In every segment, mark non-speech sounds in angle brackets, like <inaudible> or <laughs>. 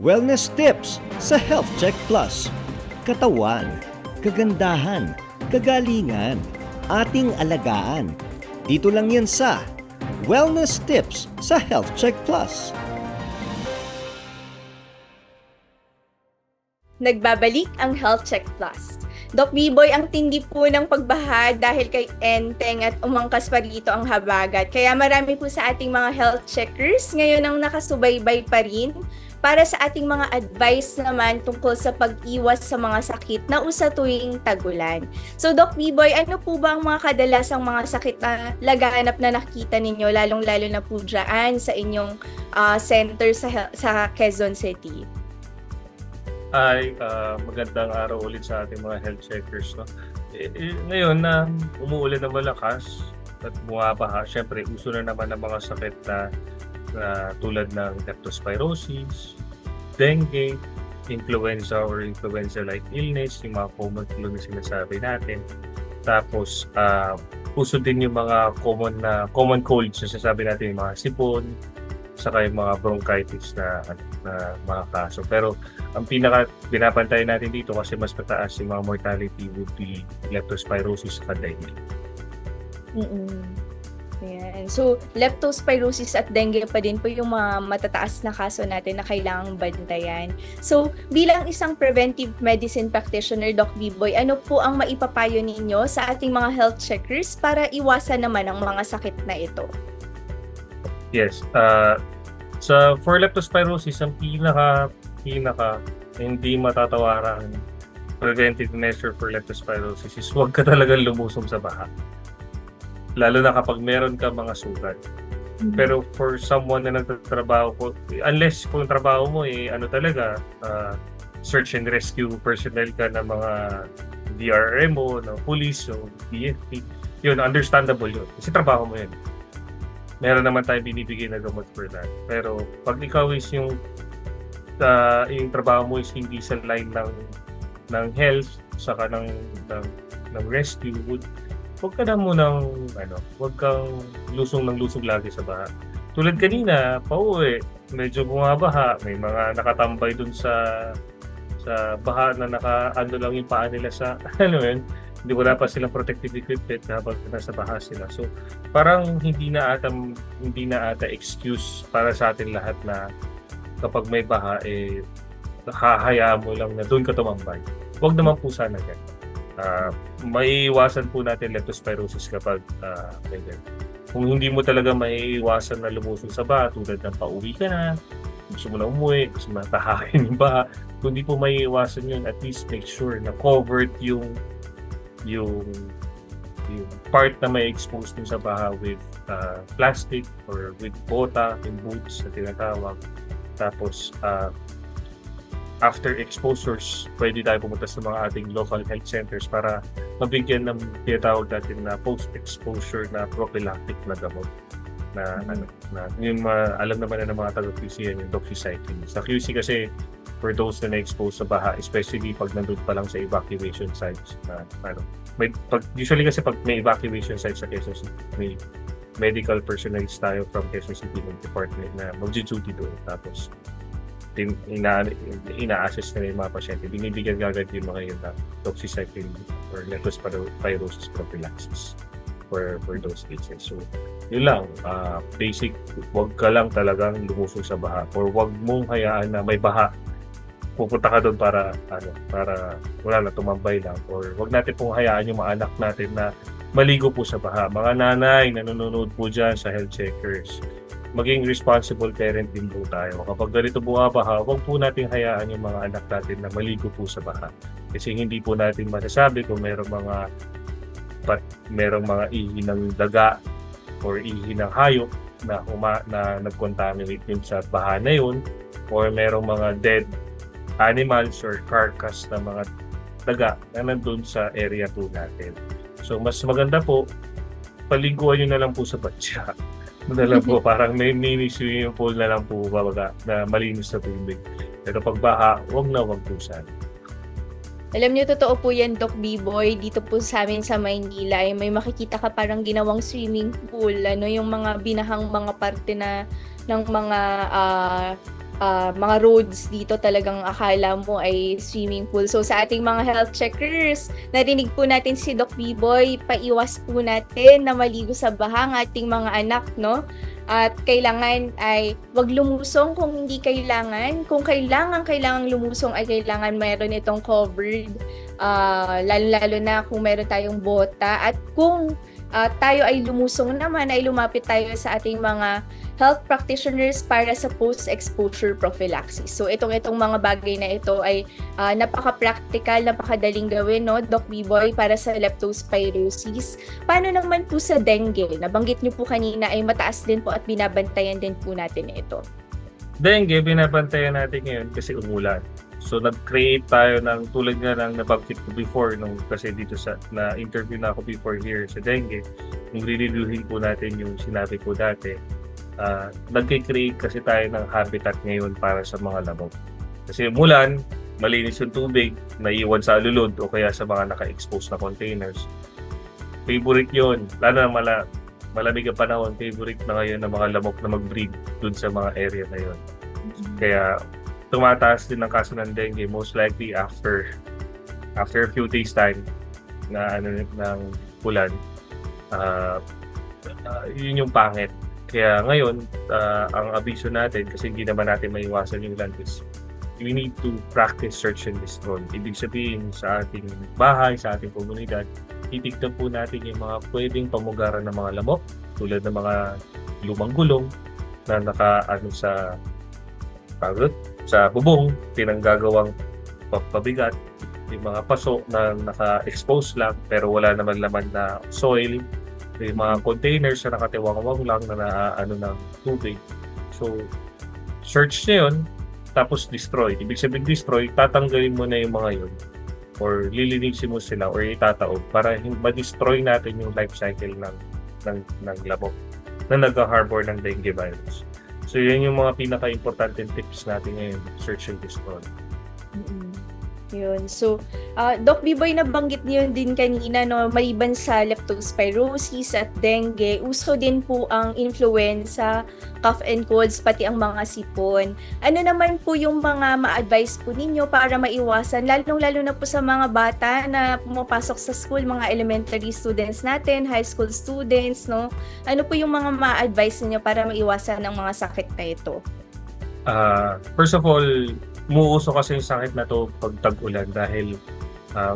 Wellness tips sa Health Check Plus. Katawan, kagandahan, kagalingan, ating alagaan. Dito lang yan sa Wellness tips sa Health Check Plus. Nagbabalik ang Health Check Plus. Doc B-Boy, ang tindi po ng pagbaha dahil kay Enteng at umangkas pa rito ang habagat. Kaya marami po sa ating mga health checkers ngayon ang nakasubaybay pa rin para sa ating mga advice naman tungkol sa pag-iwas sa mga sakit na usa tuwing tagulan. So Doc B-Boy, ano po ba ang mga kadalasang mga sakit na laganap na nakita ninyo lalong-lalo na po dyan sa inyong ah, center sa, sa Quezon City? Ay, ah, magandang araw ulit sa ating mga health checkers. No? Eh, eh, ngayon na umuulan na malakas at bumabaha, syempre uso na naman ng mga sakit na, na tulad ng leptospirosis, dengue, influenza or influenza-like illness, yung mga common flu na sinasabi natin. Tapos, ah, uso din yung mga common na common colds na sinasabi natin, yung mga sipon, saka yung mga bronchitis na, na mga kaso. Pero ang pinaka pinapantay natin dito kasi mas mataas yung mga mortality would be leptospirosis sa dengue. mm Ayan. So, leptospirosis at dengue pa din po yung mga matataas na kaso natin na kailangang bantayan. So, bilang isang preventive medicine practitioner, Doc B-Boy, ano po ang maipapayo ninyo sa ating mga health checkers para iwasan naman ang mga sakit na ito? Yes. Uh, sa for leptospirosis, ang pinaka pinaka hindi matatawaran preventive measure for leptospirosis is huwag ka talagang lumusong sa baha. Lalo na kapag meron ka mga sugat. Pero for someone na nagtatrabaho ko, unless kung trabaho mo eh ano talaga, ah, search and rescue personnel ka ng mga DRMO, ng police, o PFP, yun, understandable yun. Kasi trabaho mo yun. Meron naman tayo binibigay na gamot for that. Pero pag ikaw is yung ah, yung trabaho mo is hindi sa line ng ng health saka ng ng, ng rescue would huwag ka na munang ano, huwag kang lusong ng lusong lagi sa baha. Tulad kanina, pauwi, medyo bumabaha, may mga nakatambay dun sa sa baha na naka ano lang yung paa nila sa <laughs> ano yun, hindi wala pa silang protective equipment habang nasa baha sila. So parang hindi na ata hindi na ata excuse para sa atin lahat na kapag may baha eh hahayaan mo lang na doon ka tumambay. Huwag naman po sana ganun. Ah, maiiwasan po natin leptospirosis kapag ganun. Kung hindi mo talaga maiiwasan na lumusong sa baha tulad ng pauwi ka na, gusto mo na umuwi, gusto mo na tahakin yung kung hindi po maiiwasan yun, at least make sure na covered yung yung yung part na may exposed dun sa baha with ah, plastic or with bota and boots na tinatawag. Tapos, ah, after exposures, pwede tayo pumunta sa mga ating local health centers para mabigyan ng tinatawag natin na post-exposure na prophylactic na gamot na ano na yung mga, alam naman na ng mga taga-QC yan yung doxycycline. Sa QC kasi for those na na-expose sa baha, especially pag nandun pa lang sa evacuation sites na ano, may, pag, usually kasi pag may evacuation sites sa Quezon City, may medical personnel tayo from Quezon City department na mag-duty doon. Tapos tin, ina, ina-assess na yung mga pasyente. Binibigyan agad yung mga yun na doxycycline or leptospirosis prophylaxis for for those cases. So, yun lang. ah, basic, wag ka lang talagang lumusong sa baha or wag mong hayaan na may baha pupunta ka doon para ano para wala na tumambay lang or wag natin pong hayaan yung mga anak natin na maligo po sa baha. Mga nanay na nanonood po dyan sa health checkers maging responsible parent din po tayo. Kapag ganito bumabaha, huwag po natin hayaan yung mga anak natin na maligo po sa baha. Kasi hindi po natin masasabi kung merong mga pat, merong mga ihi ng daga or ihi ng hayop na huma, na nag-contaminate yun sa baha na yun or merong mga dead animals or carcass na mga daga na nandun sa area po natin. So mas maganda po paliguan nyo na lang po sa batya na lang po, <laughs> parang may mini swimming pool na lang po babaga na malinis na tubig. Pero pag baha, wag na wag po sana. Alam niyo, totoo po yan, Doc B-Boy. Dito po sa amin sa Maynila, ay may makikita ka parang ginawang swimming pool. Ano, yung mga binahang mga parte na ng mga ah, ah, mga roads dito talagang akala mo ay swimming pool. So sa ating mga health checkers, narinig po natin si Doc B-Boy, paiwas po natin na maligo sa baha ang ating mga anak, no? At kailangan ay wag lumusong kung hindi kailangan. Kung kailangan, kailangan lumusong ay kailangan mayroon itong covered. ah, lalo-lalo na kung meron tayong bota. At kung ah, tayo ay lumusong naman, ay lumapit tayo sa ating mga health practitioners para sa post-exposure prophylaxis. So itong itong mga bagay na ito ay ah, napaka-practical, napakadaling gawin, no, Doc B-Boy, para sa leptospirosis. Paano naman po sa dengue? Nabanggit niyo po kanina ay mataas din po at binabantayan din po natin ito. Dengue, binabantayan natin ngayon kasi umulan. So nag-create tayo ng tulad nga ng nabanggit ko before nung kasi dito sa na interview na ako before here sa dengue, nung riniluhin po natin yung sinabi ko dati, uh, nag-create kasi tayo ng habitat ngayon para sa mga lamok. Kasi umulan, malinis yung tubig, naiwan sa alulod o kaya sa mga naka-expose na containers. Favorite yon lalo na mala, malamig ang panahon, favorite na ngayon ng mga lamok na mag-breed dun sa mga area na yon. Kaya tumataas din ang kaso ng dengue most likely after after a few days time na ano ng ulan. Uh, uh, yun yung pangit. Kaya ngayon, uh, ang abiso natin, kasi hindi naman natin maiwasan yung ulan is we need to practice search and destroy. Ibig sabihin sa ating bahay, sa ating komunidad, titignan po natin yung mga pwedeng pamugaran ng mga lamok, tulad ng mga lumang gulong na naka ano sa pagod, sa bubong, pinanggagawang pabigat, yung mga paso na naka-expose lang pero wala naman laman na soil, yung mga containers na nakatiwangwang lang na naaano ng tubig. So, search nyo yun, tapos destroy. Ibig sabihin destroy, tatanggalin mo na yung mga yun or lilinisin mo sila or itataob para ma-destroy natin yung life cycle ng ng, ng labok na nag-harbor ng dengue virus. So, yan yung mga pinaka-importante tips natin ngayon, search and destroy. Mm-mm. Yun. So, uh, Doc Biboy, nabanggit niyo din kanina, no, maliban sa leptospirosis at dengue, uso din po ang influenza, cough and colds, pati ang mga sipon. Ano naman po yung mga ma-advise po ninyo para maiwasan, lalong-lalo na po sa mga bata na pumapasok sa school, mga elementary students natin, high school students, no? Ano po yung mga ma-advise niyo para maiwasan ang mga sakit na ito? Uh, first of all, umuuso kasi yung sakit na to pag tag-ulan dahil uh,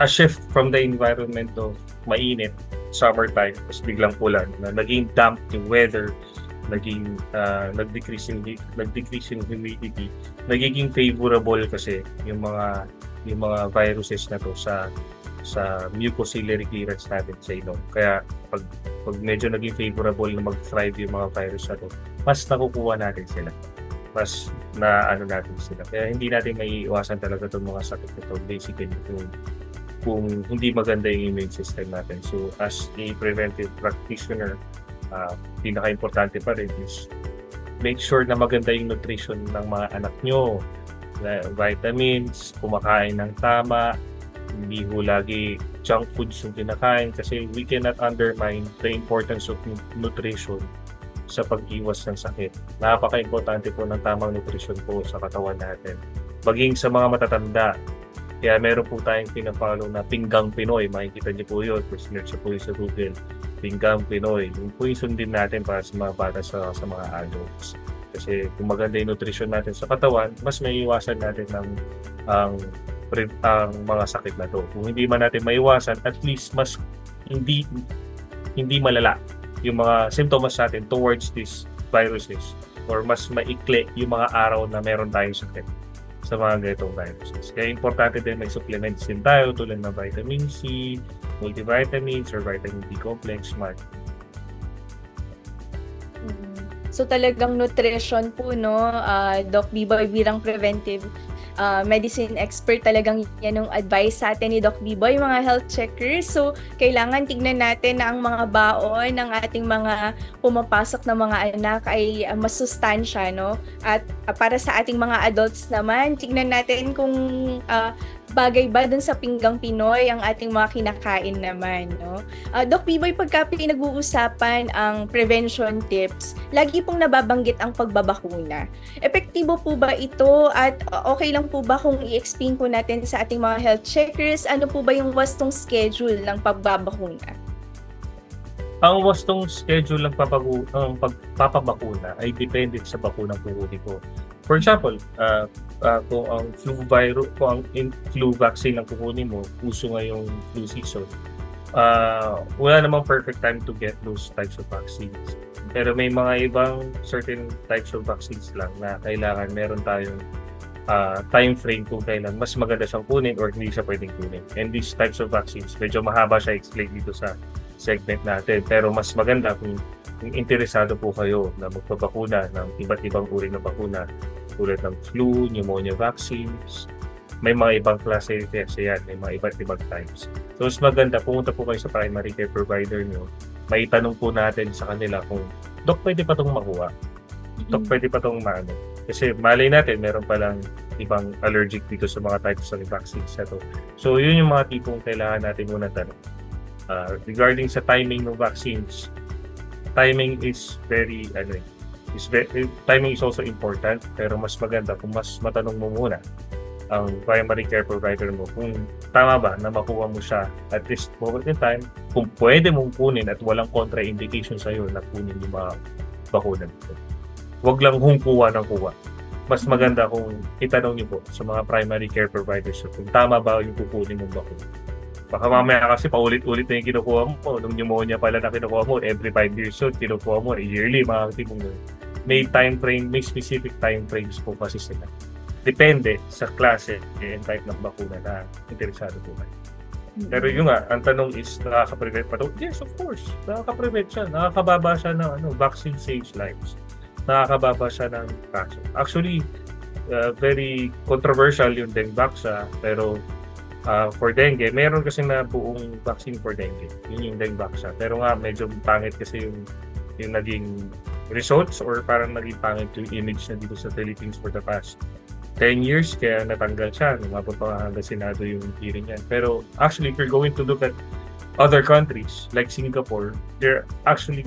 a shift from the environment of mainit, summertime, tapos biglang ulan, na naging damp yung weather, naging uh, nag-decrease yung, nag-decrease yung humidity, nagiging favorable kasi yung mga yung mga viruses na to sa sa mucociliary clearance natin sa ilong. Kaya pag, pag medyo naging favorable na mag-thrive yung mga virus na to, mas nakukuha natin sila mas na ano natin sila. Kaya hindi natin may iwasan talaga itong mga sakit nito basically kung, kung hindi maganda yung immune system natin. So as a preventive practitioner, uh, pinaka-importante pa rin is make sure na maganda yung nutrition ng mga anak nyo. Vitamins, kumakain ng tama, hindi ho lagi junk foods yung kinakain kasi we cannot undermine the importance of nutrition sa pag-iwas ng sakit. Napaka-importante po ng tamang nutrisyon po sa katawan natin. Maging sa mga matatanda. Kaya meron po tayong pinapalo na pinggang Pinoy. Makikita niyo po yun. First search po yun sa Google. Pinggang Pinoy. Yung po yung sundin natin para sa mga bata sa, sa mga adults. Kasi kung maganda yung nutrisyon natin sa katawan, mas may iwasan natin ng ang ang mga sakit na to. Kung hindi man natin maiwasan, at least mas hindi hindi malala yung mga symptoms natin towards these viruses or mas maikli yung mga araw na meron tayong sakit sa mga ganitong viruses. Kaya importante din may supplements din tayo tulad ng vitamin C, multivitamins, or vitamin B complex, smart. So talagang nutrition po no, uh, Doc Biboy bilang preventive uh, medicine expert talagang yan yung advice sa atin ni Doc Biboy, mga health checkers. So, kailangan tignan natin na ang mga baon ng ating mga pumapasok na mga anak ay uh, masustansya, no? At uh, para sa ating mga adults naman, tignan natin kung uh, bagay ba dun sa pinggang Pinoy ang ating mga kinakain naman, no? Uh, Doc Biboy, pagka pinag-uusapan ang prevention tips, lagi pong nababanggit ang pagbabakuna. Epektibo po ba ito at uh, okay lang po ba kung i-explain po natin sa ating mga health checkers ano po ba yung wastong schedule ng pagbabakuna? Ang wastong schedule ng papagu- ang pagpapabakuna ay depende sa bakunang kukunin ko. For example, uh, uh, kung ang flu virus, kung ang in- flu vaccine ang kukunin mo, uso ngayong flu season, uh, wala namang perfect time to get those types of vaccines. Pero may mga ibang certain types of vaccines lang na kailangan meron tayong uh, time frame kung kailan mas maganda siyang kunin or hindi siya pwedeng kunin. And these types of vaccines, medyo mahaba siya explain dito sa segment natin. Pero mas maganda kung, kung interesado po kayo na magpapakuna ng iba't ibang uri ng bakuna tulad ng flu, pneumonia vaccines, may mga ibang klase kasi yan, may mga iba't ibang types. So, mas maganda, pumunta po kayo sa primary care provider nyo, may tanong po natin sa kanila kung, Dok, pwede pa itong makuha? Dok, pwede pa itong maano? Kasi malay natin, meron palang ibang allergic dito sa mga types ng vaccines na to. So, yun yung mga tipong kailangan natin muna tanong. Uh, regarding sa timing ng vaccines, timing is very, ano eh, is very, timing is also important, pero mas maganda kung mas matanong mo muna ang primary care provider mo kung tama ba na makuha mo siya at this moment in time, kung pwede mong kunin at walang contraindication sa iyo na kunin yung mga bakuna nito. Huwag lang kung kuha ng kuha. Mas maganda kung itanong niyo po sa mga primary care providers kung tama ba yung kukunin mong bakuna. Baka mamaya kasi paulit-ulit na yung kinukuha mo. Nung pneumonia pala na kinukuha mo, every 5 years old, kinukuha mo, eh, yearly, mga tipong ganun. May time frame, may specific time frames po kasi sila. Depende sa klase and type ng bakuna na interesado po kayo. Pero yun nga, ang tanong is, nakaka-prevent pa to? Yes, of course. Nakaka-prevent siya. Nakakababa siya ng ano, vaccine saves lives. Nakakababa siya ng kaso. Actually, uh, very controversial yung Dengvaxa, pero uh, for dengue, meron kasi na buong vaccine for dengue. Yun yung Dengvaxa. Pero nga, medyo pangit kasi yung, yung naging results or parang naging pangit yung image na dito sa Philippines for the past 10 years kaya natanggal siya. Lumabot pa Senado yung hearing yan. Pero actually, if you're going to look at other countries like Singapore, they're actually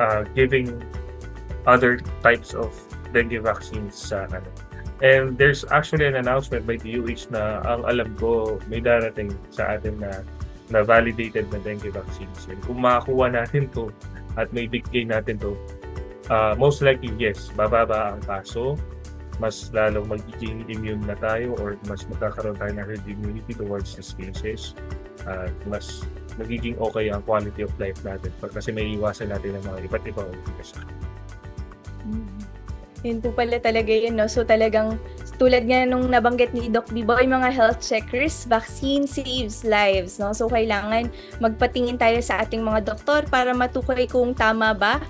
uh, giving other types of dengue vaccines sa ano. And there's actually an announcement by the UH na ang alam ko may darating sa atin na na validated na dengue vaccines. And kung makakuha natin to at may bigay natin to, uh, most likely yes, bababa ang kaso, mas lalong magiging immune na tayo or mas magkakaroon tayo ng herd immunity towards these cases. Uh, mas magiging okay ang quality of life natin kasi may iwasan natin ng mga iba't ibang kasakit. Mm. Yun po pala talaga yun, no? So talagang tulad nga nung nabanggit ni Doc Biboy, mga health checkers, vaccine saves lives, no? So kailangan magpatingin tayo sa ating mga doktor para matukoy kung tama ba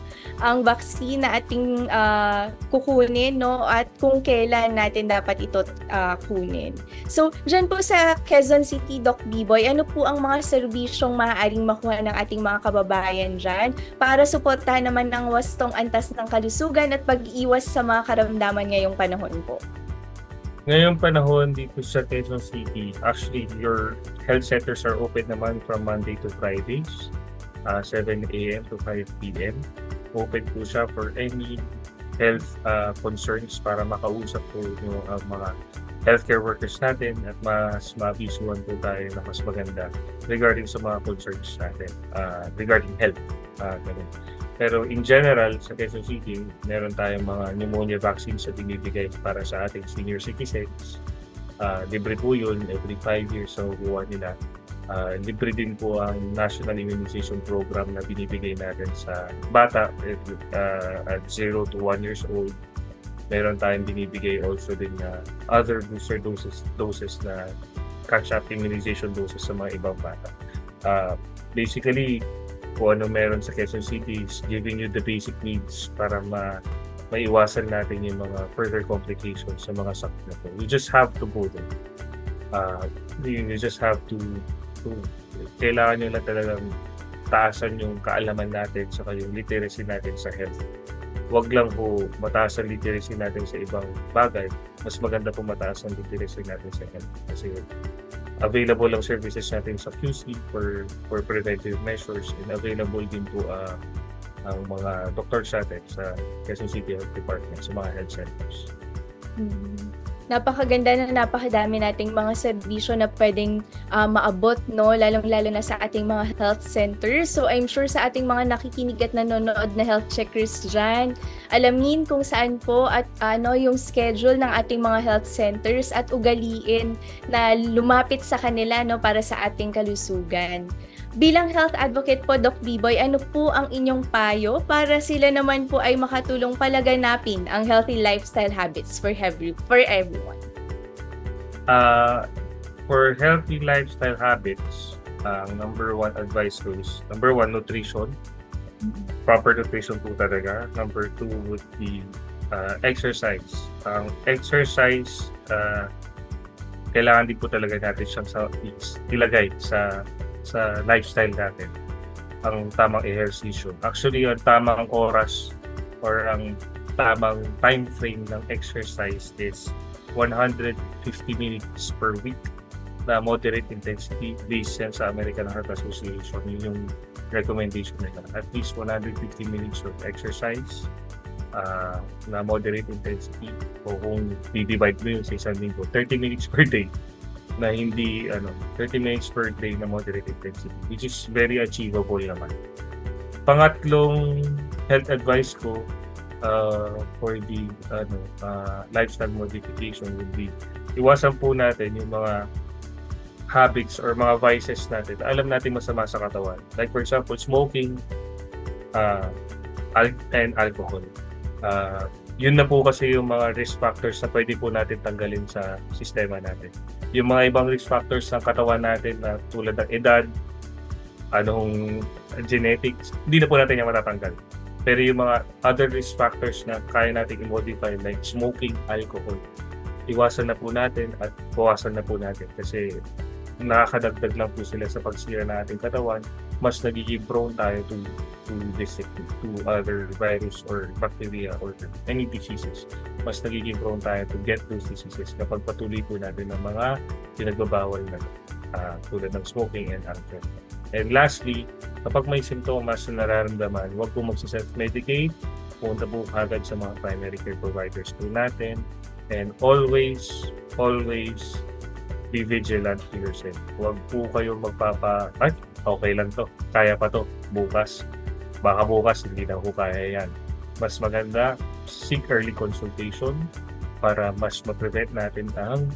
ang vaccine na ating uh, kukunin, no? At kung kailan natin dapat ito uh, kunin. So, dyan po sa Quezon City, Doc Biboy, ano po ang mga serbisyong maaaring makuha ng ating mga kababayan dyan para suportahan naman ng wastong antas ng kalusugan at pag-iwas sa mga karamdaman ngayong panahon po? Ngayong panahon dito sa Quezon City, actually your health centers are open naman from Monday to Fridays, uh, 7 a.m. to 5 p.m. Open po siya for any health uh, concerns para makausap po yung uh, mga healthcare workers natin at mas mabisuan po tayo na mas maganda regarding sa mga concerns natin uh, regarding health. Uh, ganun. Pero in general, sa Quezon City, meron tayong mga pneumonia vaccines na binibigay para sa ating senior citizens. Uh, libre po yun, every 5 years sa so kuha nila. Uh, libre din po ang National Immunization Program na binibigay natin sa bata uh, at 0 to 1 years old. Meron tayong binibigay also din na other booster doses, doses na catch-up immunization doses sa mga ibang bata. Uh, basically, kung ano meron sa Quezon City is giving you the basic needs para ma maiwasan natin yung mga further complications sa mga sakit na to. You just have to go there. Uh, you, you just have to, to kailangan nyo lang talagang taasan yung kaalaman natin sa yung literacy natin sa health wag lang po mataas ang literacy natin sa ibang bagay. Mas maganda po mataas ang literacy natin sa health. Kasi available ang services natin sa QC for for preventive measures and available din po ah, ang mga doctors natin sa Quezon City Health Department sa mga health centers. Mm. Napakaganda na napakadami nating mga serbisyo na pwedeng ah, maabot, no? Lalong-lalo na sa ating mga health centers. So, I'm sure sa ating mga nakikinig at nanonood na health checkers dyan, alamin kung saan po at ano yung schedule ng ating mga health centers at ugaliin na lumapit sa kanila, no? Para sa ating kalusugan. Bilang health advocate po, Doc Biboy, ano po ang inyong payo para sila naman po ay makatulong palaganapin ang healthy lifestyle habits for every for everyone? Uh, for healthy lifestyle habits, ang number one advice ko is, number one, nutrition. Proper nutrition po talaga. Number two would be uh, exercise. Ang exercise, uh, kailangan din po talaga natin siyang sa, ilagay sa sa lifestyle natin ang tamang ehersisyo. Actually, ang tamang oras or ang tamang time frame ng exercise is 150 minutes per week na moderate intensity based sa American Heart Association. Yun yung recommendation nila. At least 150 minutes of exercise uh, na moderate intensity o kung di-divide mo yun sa isang linggo, 30 minutes per day na hindi ano 30 minutes per day na moderate intensity which is very achievable naman. Pangatlong health advice ko uh, for the ano uh, lifestyle modification would be iwasan po natin yung mga habits or mga vices natin. Alam natin masama sa katawan. Like for example, smoking uh, and alcohol. Uh, yun na po kasi yung mga risk factors na pwede po natin tanggalin sa sistema natin. Yung mga ibang risk factors ng katawan natin na tulad ng edad, anong genetics, hindi na po natin yung matatanggal. Pero yung mga other risk factors na kaya natin i-modify like smoking, alcohol, iwasan na po natin at bawasan na po natin kasi nakakadagdag lang po sila sa pagsira ng ating katawan, mas nagiging prone tayo to to this to other virus or bacteria or any diseases. Mas nagiging prone tayo to get those diseases kapag patuloy po natin ng mga pinagbabawal na uh, tulad ng smoking and alcohol. And lastly, kapag may simptomas na nararamdaman, huwag po magsa-self-medicate. Punta po agad sa mga primary care providers po natin. And always, always be vigilant to yourself. Huwag po kayo magpapa, ay, okay lang to, kaya pa to, bukas. Baka bukas, hindi na po kaya yan. Mas maganda, seek early consultation para mas ma-prevent natin ang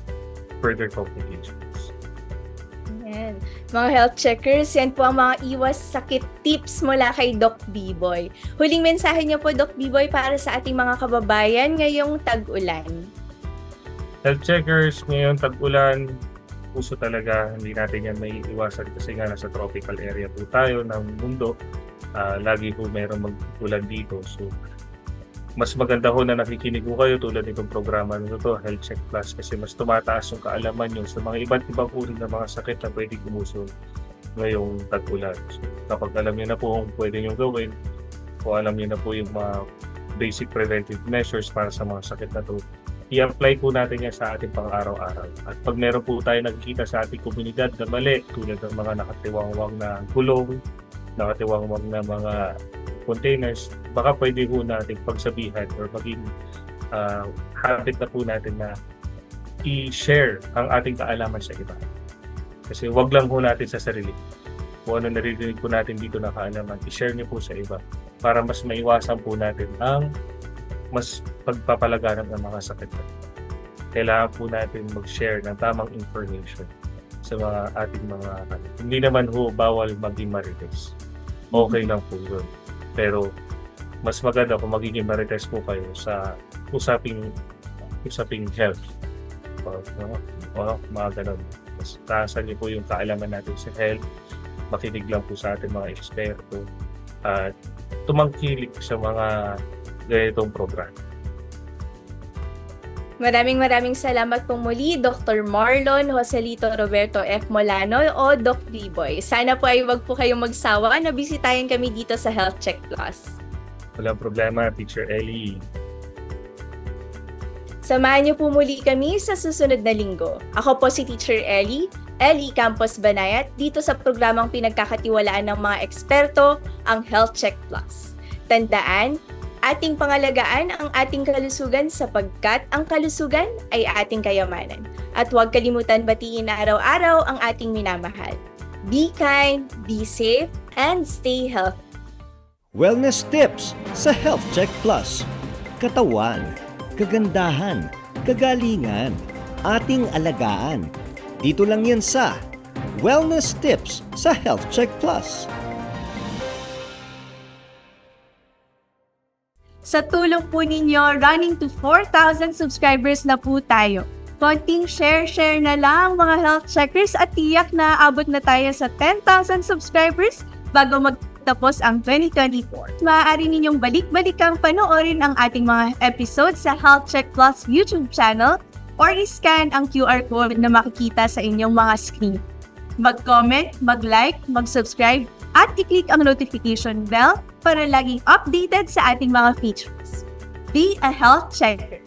further complications. Yan. Mga health checkers, yan po ang mga iwas sakit tips mula kay Doc B-Boy. Huling mensahe niyo po, Doc B-Boy, para sa ating mga kababayan ngayong tag-ulan. Health checkers, ngayon tag-ulan, puso talaga, hindi natin yan may iwasan kasi nga nasa tropical area po tayo ng mundo. Uh, lagi po mayroong mag-ulan dito. So, mas maganda ho na nakikinig ko kayo tulad nitong programa nito to, Health Check Plus, kasi mas tumataas yung kaalaman nyo sa mga iba't ibang uri ng mga sakit na pwede gumuso ngayong tag-ulan. So, kapag alam niyo na po kung pwede nyo gawin, kung alam niyo na po yung mga basic preventive measures para sa mga sakit na to, i-apply po natin yan sa ating pang-araw-araw. At pag meron po tayo nakikita sa ating komunidad na mali, tulad ng mga nakatiwangwang na gulong, nakatiwangwang na mga containers, baka pwede po natin pagsabihan or maging uh, habit na po natin na i-share ang ating kaalaman sa iba. Kasi wag lang po natin sa sarili. Kung ano naririnig po natin dito na kaalaman, i-share niyo po sa iba para mas maiwasan po natin ang mas pagpapalaganap ng mga sakit. Kailangan po natin mag-share ng tamang information sa mga ating mga ano. Hindi naman ho bawal maging marites. Okay lang po yun. Pero mas maganda kung magiging marites po kayo sa usaping usaping health. O, no? o mga ganun. Mas taasan niyo po yung kaalaman natin sa health. Makinig lang po sa ating mga eksperto. At tumangkilik sa mga ganitong program. Maraming maraming salamat po muli, Dr. Marlon Joselito Roberto F. Molano o Doc B-Boy. Sana po ay wag po kayong magsawa na bisitahin kami dito sa Health Check Plus. Walang problema, Teacher Ellie. Samahan niyo po muli kami sa susunod na linggo. Ako po si Teacher Ellie, Ellie Campos Banayat, dito sa programang pinagkakatiwalaan ng mga eksperto, ang Health Check Plus. Tandaan, ating pangalagaan ang ating kalusugan sapagkat ang kalusugan ay ating kayamanan. At huwag kalimutan batiin na araw-araw ang ating minamahal. Be kind, be safe, and stay healthy. Wellness tips sa Health Check Plus. Katawan, kagandahan, kagalingan, ating alagaan. Dito lang yan sa Wellness tips sa Health Check Plus. Sa tulong po ninyo, running to 4,000 subscribers na po tayo. Konting share-share na lang mga health checkers at tiyak na abot na tayo sa 10,000 subscribers bago magtapos ang 2024. Maaari ninyong balik-balikang panoorin ang ating mga episodes sa Health Check Plus YouTube channel or i-scan ang QR code na makikita sa inyong mga screen. Mag-comment, mag-like, mag-subscribe at i-click ang notification bell para laging updated sa ating mga features. Be a health checker.